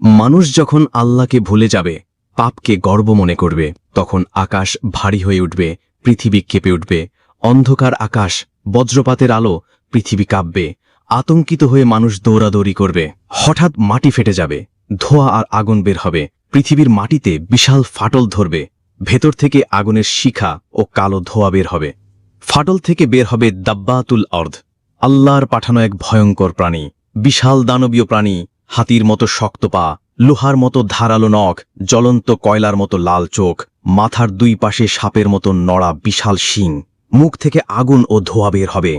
মানুষ যখন আল্লাহকে ভুলে যাবে, পাপকে গর্ব মনে করবে, তখন আকাশ ভারী হয়ে উঠবে, পৃথিবী কেঁপে উঠবে, অন্ধকার আকাশ, বজ্রপাতের আলো, পৃথিবী কাঁপবে, আতঙ্কিত হয়ে মানুষ দৌড়াদৌড়ি করবে, হঠাৎ মাটি ফেটে যাবে, ধোঁয়া আর আগুন বের হবে, পৃথিবীর মাটিতে বিশাল ফাটল ধরবে, ভেতর থেকে আগুনের শিখা ও কালো ধোঁয়া বের হবে। ফাটল থেকে বের হবে দাব্বাতুল অর্ধ, আল্লাহর পাঠানো এক ভয়ঙ্কর প্রাণী, বিশাল দানবীয় প্রাণী হাতির মতো শক্ত পা, লোহার মতো ধারালো নখ, জ্বলন্ত কয়লার মতো লাল চোখ, মাথার দুই পাশে সাপের মতো নড়া বিশাল শিং, মুখ থেকে আগুন ও ধোয়া বের হবে।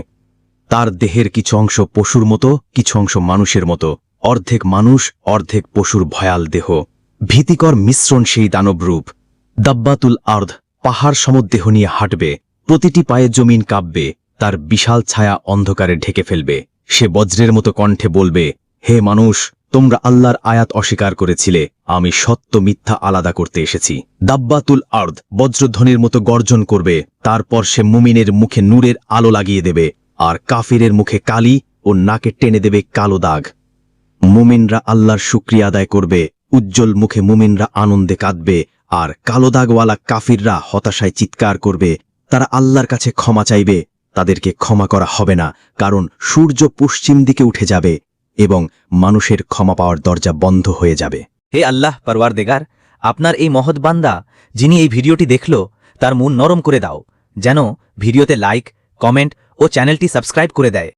তার দেহের কিছু অংশ পশুর মতো, কিছু অংশ মানুষের মতো। অর্ধেক মানুষ, অর্ধেক পশুর ভয়াল দেহ। ভীতিকর মিশ্রণ সেই দানব রূপ দাব্বাতুল আর্ধ পাহাড় সমদেহ নিয়ে হাঁটবে। প্রতিটি পায়ে জমিন কাঁপবে। তার বিশাল ছায়া অন্ধকারে ঢেকে ফেলবে। সে বজ্রের মতো কণ্ঠে বলবে, হে মানুষ তোমরা আল্লাহর আয়াত অস্বীকার করেছিলে, আমি সত্য মিথ্যা আলাদা করতে এসেছি। দাব্বাতুল আর্ধ বজ্রধ্বনির মতো গর্জন করবে, তারপর সে মুমিনের মুখে নূরের আলো লাগিয়ে দেবে, আর কাফিরের মুখে কালি ও নাকে টেনে দেবে কালো দাগ। মুমিনরা আল্লাহর শুক্রিয়া আদায় করবে, উজ্জ্বল মুখে মুমিনরা আনন্দে কাঁদবে, আর কালো দাগওয়ালা কাফিররা হতাশায় চিৎকার করবে। তারা আল্লাহর কাছে ক্ষমা চাইবে, তাদেরকে ক্ষমা করা হবে না, কারণ সূর্য পশ্চিম দিকে উঠে যাবে। এবং মানুষের ক্ষমা পাওয়ার দরজা বন্ধ হয়ে যাবে। হে আল্লাহ পারওয়ার দেগার আপনার এই মহৎ বান্দা, যিনি এই ভিডিওটি দেখল, তার মন নরম করে দাও, যেন ভিডিওতে লাইক, কমেন্ট ও চ্যানেলটি সাবস্ক্রাইব করে দেয়।